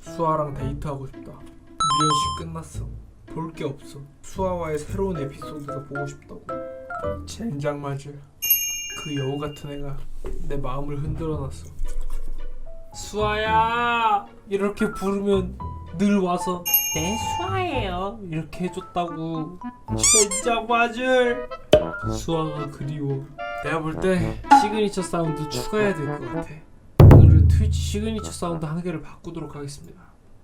수아랑 데이트하고 싶다. 미연씨 끝났어. 볼 게 없어. 수아와의 새로운 에피소드가 보고 싶다고. 젠장 맞을. 그 여우 같은 애가 내 마음을 흔들어놨어. 수아야 이렇게 부르면 늘 와서 네 수아예요 이렇게 해줬다고. 젠장 맞을. 수아가 그리워. 내가 볼 때 시그니처 사운드 추가해야 될 것 같아. 트위치 시그니처 사운드 한 개를 바꾸도록 하겠습니다.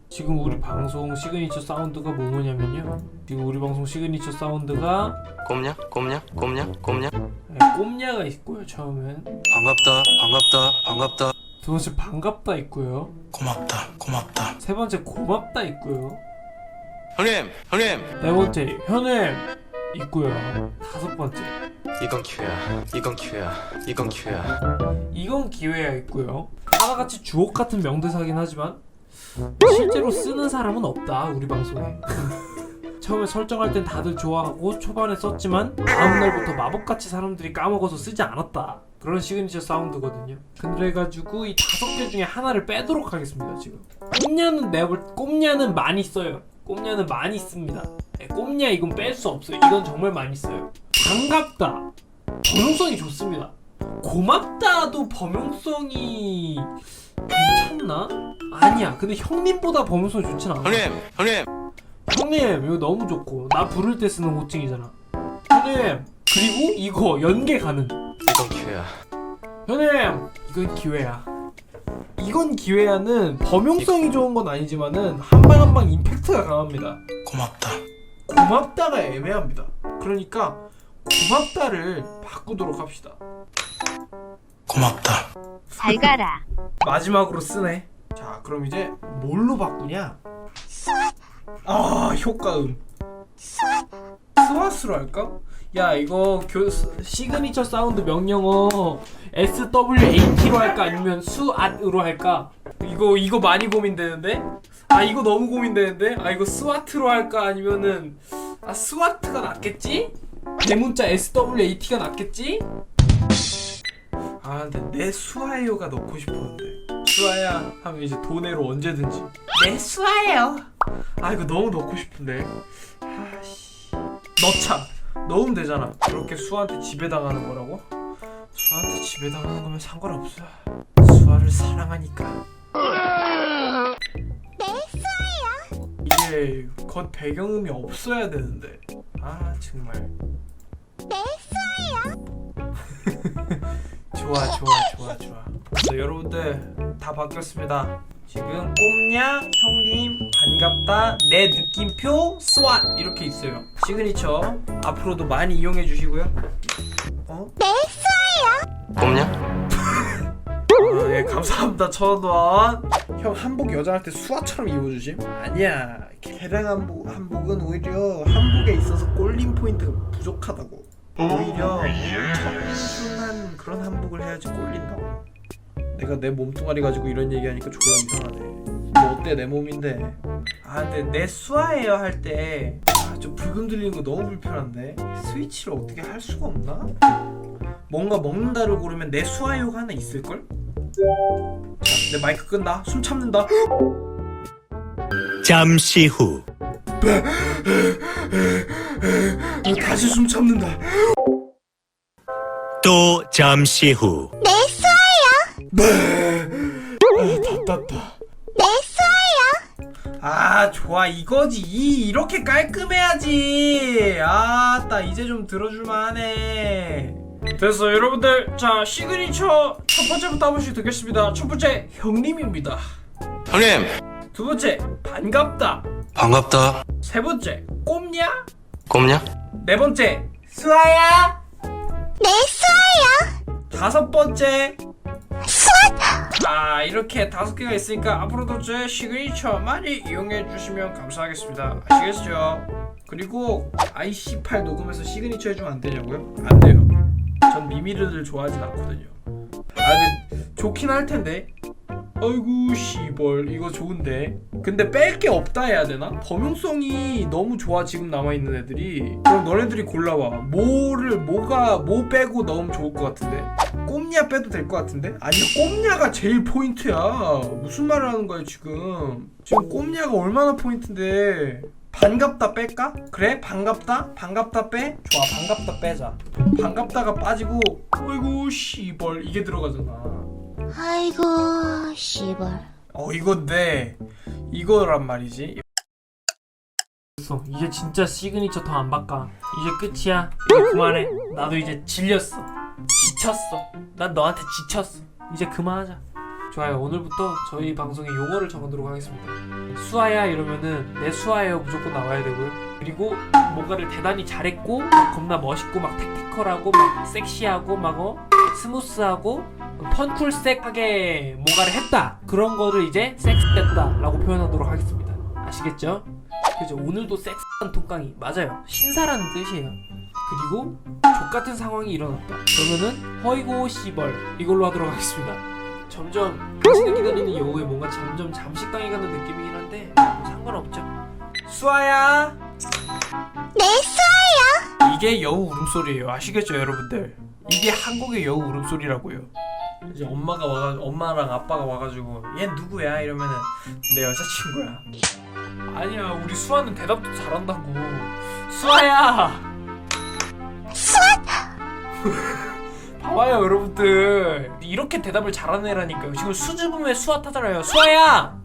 지금 우리 방송 시그니처 사운드가 뭐냐면요. 지금 우리 방송 시그니처 사운드가 꼼냐? 꼼냐? 꼼냐? 꼼냐? 네, 꼼냐가 있고요. 처음엔 반갑다 반갑다 반갑다 두 번째 반갑다 있고요. 고맙다 고맙다 세 번째 고맙다 있고요. 형님 형님 네 번째 현엠 있고요. 다섯 번째 이건 기회야 이건 기회야 이건 기회야 이건 기회야 있고요. 하나같이 주옥 같은 명대사긴 하지만 실제로 쓰는 사람은 없다 우리 방송에. 처음에 설정할 땐 다들 좋아하고 초반에 썼지만 다음 날부터 마법같이 사람들이 까먹어서 쓰지 않았다. 그런 시그니처 사운드거든요. 그래가지고 이 다섯 개 중에 하나를 빼도록 하겠습니다 지금. 꼼냐는 내가 볼 꼼냐는 많이 써요. 꼼냐는 많이 씁니다. 네, 꼼냐 이건 뺄 수 없어요. 이건 정말 많이 써요. 반갑다. 범용성이 좋습니다. 고맙다도 범용성이 괜찮나? 아니야. 근데 형님보다 범용성이 좋진 않아. 형님 형님 형님 이거 너무 좋고 나 부를 때 쓰는 호칭이잖아. 형님 그리고 이거 연계 가능. 이건 기회야 형님 이건 기회야. 이건 기회야는 범용성이 좋은 건 아니지만은 한 방 한 방 임팩트가 강합니다. 고맙다 고맙다가 애매합니다. 그러니까 고맙다를 바꾸도록 합시다. 고맙다 잘 가라. 마지막으로 쓰네. 자, 그럼 이제 뭘로 바꾸냐? 아, 효과음. 스와스로 할까? 야, 이거 교, 시그니처 사운드 명령어 SWAT로 할까 아니면 수앗으로 할까? 이거 이거 많이 고민되는데? 아, 이거 너무 고민되는데? 아, 이거 스와트로 할까 아니면은 아, 스와트가 낫겠지? 대문자 SWAT가 낫겠지? 아 근데 내 수아예요가 넣고 싶었는데. 수아야 하면 이제 도네로 언제든지. 내 수아예요. 아 이거 너무 넣고 싶은데. 아씨. 넣자 넣으면 되잖아. 그렇게 수아한테 지배당하는 거라고? 수아한테 지배당하는 거면 상관없어. 수아를 사랑하니까. 내 수아야 이게 겉 배경음이 없어야 되는데. 아 정말 좋아 좋아 좋아 좋아. 자, 여러분들 다 바뀌었습니다. 지금 꼼냐 형님 반갑다 내 느낌표 스왓 이렇게 있어요. 시그니처 앞으로도 많이 이용해 주시고요. 어? 꼼냐? 아, 예 감사합니다. 천원 형 한복 여자한테 수화처럼 입어주심? 아니야. 개량 한복, 한복은 오히려 한복에 있어서 꼴림 포인트가 부족하다고. 오히려 그런 한복을 해야지 꼴린다고. 내가 내 몸뚱아리 가지고 이런 얘기하니까 졸라 이상하네. 뭐 어때? 내 몸인데? 아 근데 내 수아예요 할 때. 아, 좀 불금 들리는 거 너무 불편한데? 스위치를 어떻게 할 수가 없나? 뭔가 먹는다를 고르면 내 수아요가 하나 있을걸? 자, 내 마이크 끈다. 숨 참는다. 잠시 후. 어, 다시 숨 참는다 또 잠시 후. 아, 답답다. 아 좋아. 이거지. 이 이렇게 깔끔해야지. 아 따 이제 좀 들어줄만 하네. 됐어 여러분들. 자 시그니처 첫 번째부터 한 번씩 듣겠습니다. 첫 번째 형님입니다. 형님! 두 번째 반갑다. 반갑다. 세 번째 꼼냐? 꼼냐? 네 번째 수아야 내 수아야 다섯 번째. 자 이렇게 다섯 개가 있으니까 앞으로도 제 시그니처 많이 이용해 주시면 감사하겠습니다. 아시겠죠? 그리고 IC8 녹음해서 시그니처 해주면 안 되냐고요? 안 돼요. 전 미미르들 좋아하진 않거든요. 아 근데 좋긴 할 텐데. 어 아이고 씨벌. 이거 좋은데. 근데 뺄 게 없다 해야 되나? 범용성이 너무 좋아 지금 남아있는 애들이. 그럼 너네들이 골라봐 뭐를 뭐가 뭐 빼고 넣으면 좋을 것 같은데? 꼼냐 빼도 될 것 같은데? 아니 꼼냐가 제일 포인트야. 무슨 말을 하는 거야 지금? 지금 꼼냐가 얼마나 포인트인데? 반갑다 뺄까? 그래? 반갑다? 반갑다 빼? 좋아 반갑다 빼자. 반갑다가 빠지고 어이구 씨벌. 이게 들어가잖아 아이고 씨발. 어 이건데 이거란 말이지. 됐어. 이제 진짜 시그니처 더 안 바꿔. 이제 끝이야. 이제 그만해. 나도 이제 질렸어. 지쳤어. 난 너한테 지쳤어. 이제 그만하자. 좋아요. 오늘부터 저희 방송에 용어를 정하도록 하겠습니다. 수아야 이러면은 내 수아예요 무조건 나와야 되고요. 그리고 뭔가를 대단히 잘했고 막 겁나 멋있고 막 택티컬하고 막 섹시하고 막 어? 스무스하고 펀쿨색하게 뭔가를 했다. 그런 거를 이제 섹스됐다 라고 표현하도록 하겠습니다. 아시겠죠? 그죠? 오늘도 섹스한 통깡이 맞아요. 신사라는 뜻이에요. 그리고 족같은 상황이 일어났다. 그러면은 허이고 씨벌 이걸로 하도록 하겠습니다. 점점 당신이 기다리는 여우에 뭔가 점점 잠식당해 가는 느낌이긴 한데 뭐 상관없죠. 수아야! 네 수아야 이게 여우 울음소리예요. 아시겠죠 여러분들? 이게 한국의 여우 울음소리라고요. 이제 엄마가 와가 엄마랑 아빠가 와가지고 얘 누구야? 이러면은 내 여자친구야. 아니야 우리 수아는 대답도 잘한다고. 수아야! 봐봐요 여러분들. 이렇게 대답을 잘하는 애라니까요. 지금 수줍음의 수아 타잖아요. 수아야!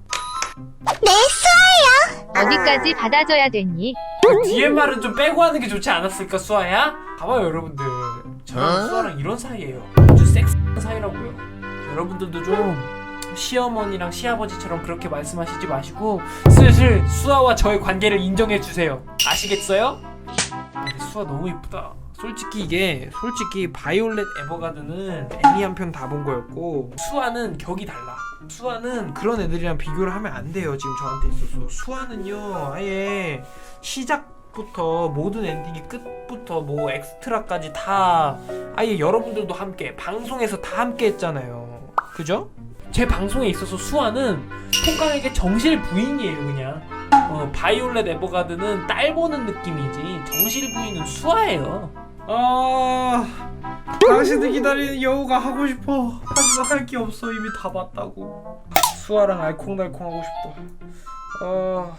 네 수아야 어디까지 받아줘야 되니? 그 뒤에 말은 좀 빼고 하는 게 좋지 않았을까 수아야? 봐봐요 여러분들. 저랑 수아랑 이런 사이예요. 아주 섹스한 사이라고요. 여러분들도 좀 시어머니랑 시아버지처럼 그렇게 말씀하시지 마시고 슬슬 수아와 저의 관계를 인정해 주세요. 아시겠어요? 아, 근데 수아 너무 이쁘다. 솔직히 이게 솔직히 바이올렛 에버가든은 애니 한 편 다 본 거였고 수아는 격이 달라. 수아는 그런 애들이랑 비교를 하면 안 돼요 지금 저한테 있어서. 수아는요 아예 시작부터 모든 엔딩이 끝부터 뭐 엑스트라까지 다 아예 여러분들도 함께 방송에서 다 함께 했잖아요. 그죠? 제 방송에 있어서 수아는 통깡에게 정실 부인이에요 그냥. 어, 바이올렛 에버가든은 딸 보는 느낌이지 정실 부인은 수아예요. 아 당신들 기다리는 여우가 하고 싶어. 하지만 할 게 없어. 이미 다 봤다고. 수아랑 알콩달콩 하고 싶다 아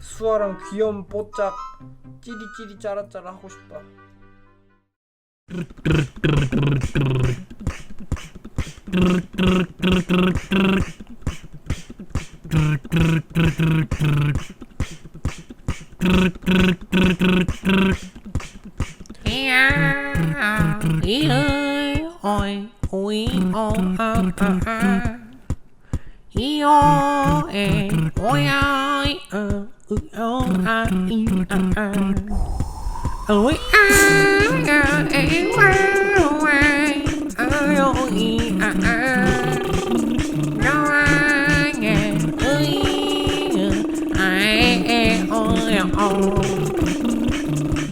수아랑 귀염 뽀짝 찌리찌리 짜라짜라 하고 싶다 E O E O I O O I E O I O E O I